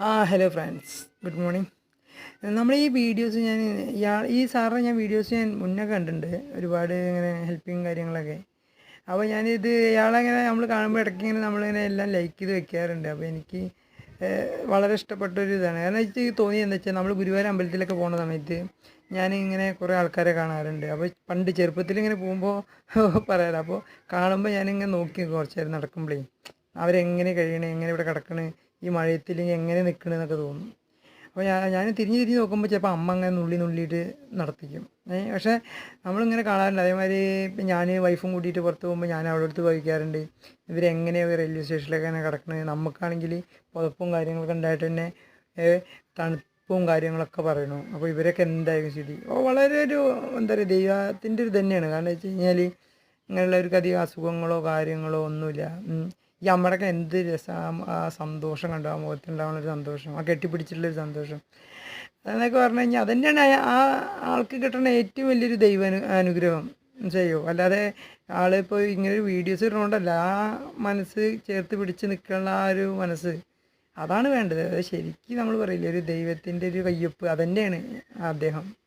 ആ hello friends good morning നമ്മൾ ഈ വീഡിയോസ് ഞാൻ ഇയാൾ ഈ സാറിനെ ഞാൻ വീഡിയോസ് ഞാൻ മുന്നേ കണ്ടിട്ടുണ്ട്. ഒരുപാട് ഇങ്ങനെ ഹെൽപ്പിങ് കാര്യങ്ങളൊക്കെ. അപ്പോൾ ഞാനിത് ഇയാളങ്ങനെ നമ്മൾ കാണുമ്പോൾ ഇടയ്ക്ക് ഇങ്ങനെ നമ്മളിങ്ങനെ എല്ലാം ലൈക്ക് ചെയ്ത് വെക്കാറുണ്ട്. അപ്പോൾ എനിക്ക് വളരെ ഇഷ്ടപ്പെട്ട ഒരു ഇതാണ്. കാരണം വെച്ചാൽ തോന്നി എന്താ വെച്ചാൽ നമ്മൾ ഗുരുവായൂർ അമ്പലത്തിലൊക്കെ പോകുന്ന സമയത്ത് ഞാനിങ്ങനെ കുറേ ആൾക്കാരെ കാണാറുണ്ട്. അപ്പോൾ പണ്ട് ചെറുപ്പത്തിൽ ഇങ്ങനെ പോകുമ്പോൾ പറയാറ്. അപ്പോൾ കാണുമ്പോൾ ഞാനിങ്ങനെ നോക്കി കുറച്ച് നടക്കുമ്പോഴേ അവരെങ്ങനെ കഴിയണേ എങ്ങനെ ഇവിടെ കിടക്കണേ ഈ മഴയത്തിൽ എങ്ങനെ നിൽക്കണമെന്നൊക്കെ തോന്നും അപ്പോൾ ഞാൻ ഞാൻ തിരിഞ്ഞ് തിരിഞ്ഞ് നോക്കുമ്പോൾ ചിലപ്പോൾ അമ്മ അങ്ങനെ നുള്ളി നുള്ളിയിട്ട് നടത്തിക്കും. പക്ഷേ നമ്മളിങ്ങനെ കാണാറുണ്ട്. അതേമാതിരി ഞാൻ വൈഫും കൂട്ടിയിട്ട് പുറത്ത് പോകുമ്പോൾ ഞാൻ അവിടെ അടുത്ത് വഹിക്കാറുണ്ട് ഇവരെങ്ങനെയാണ് റെയിൽവേ സ്റ്റേഷനിലൊക്കെ അങ്ങനെ കിടക്കുന്നത് നമുക്കാണെങ്കിൽ പുതപ്പും കാര്യങ്ങളൊക്കെ ഉണ്ടായിട്ട് തന്നെ തണുപ്പും കാര്യങ്ങളൊക്കെ പറയണു. അപ്പോൾ ഇവരൊക്കെ എന്തായാലും സ്ഥിതി? അപ്പോൾ വളരെ ഒരു എന്താ പറയുക ദൈവത്തിന്റെ ഒരു തന്നെയാണ് കാരണം വെച്ച് കഴിഞ്ഞാൽ ഇങ്ങനെയുള്ളവർക്ക് അധികം അസുഖങ്ങളോ കാര്യങ്ങളോ ഒന്നുമില്ല. ഈ അമ്മടൊക്കെ എന്ത് രസം സന്തോഷം കണ്ടു. ആ മുഖത്തുണ്ടാവുന്ന ഒരു സന്തോഷം ആ കെട്ടിപ്പിടിച്ചിട്ടുള്ളൊരു സന്തോഷം. എന്നൊക്കെ പറഞ്ഞു കഴിഞ്ഞാൽ അതന്നെയാണ് തന്നെയാണ് ആ ആൾക്ക് കിട്ടുന്ന ഏറ്റവും വലിയൊരു ദൈവ അനു- അനുഗ്രഹം. ചെയ്യോ അല്ലാതെ ആളിപ്പോൾ ഇങ്ങനെ ഒരു വീഡിയോസ് ഇടുന്നതുകൊണ്ടല്ല ആ മനസ്സ് ചേർത്ത് പിടിച്ച് നിൽക്കുന്ന ആ ഒരു മനസ്സ്. അതാണ് വേണ്ടത്. അത് ശരിക്കും നമ്മൾ പറയില്ലേ ഒരു ദൈവത്തിന്റെ ഒരു കയ്യൊപ്പ്. അതന്നെയാണ് അദ്ദേഹം.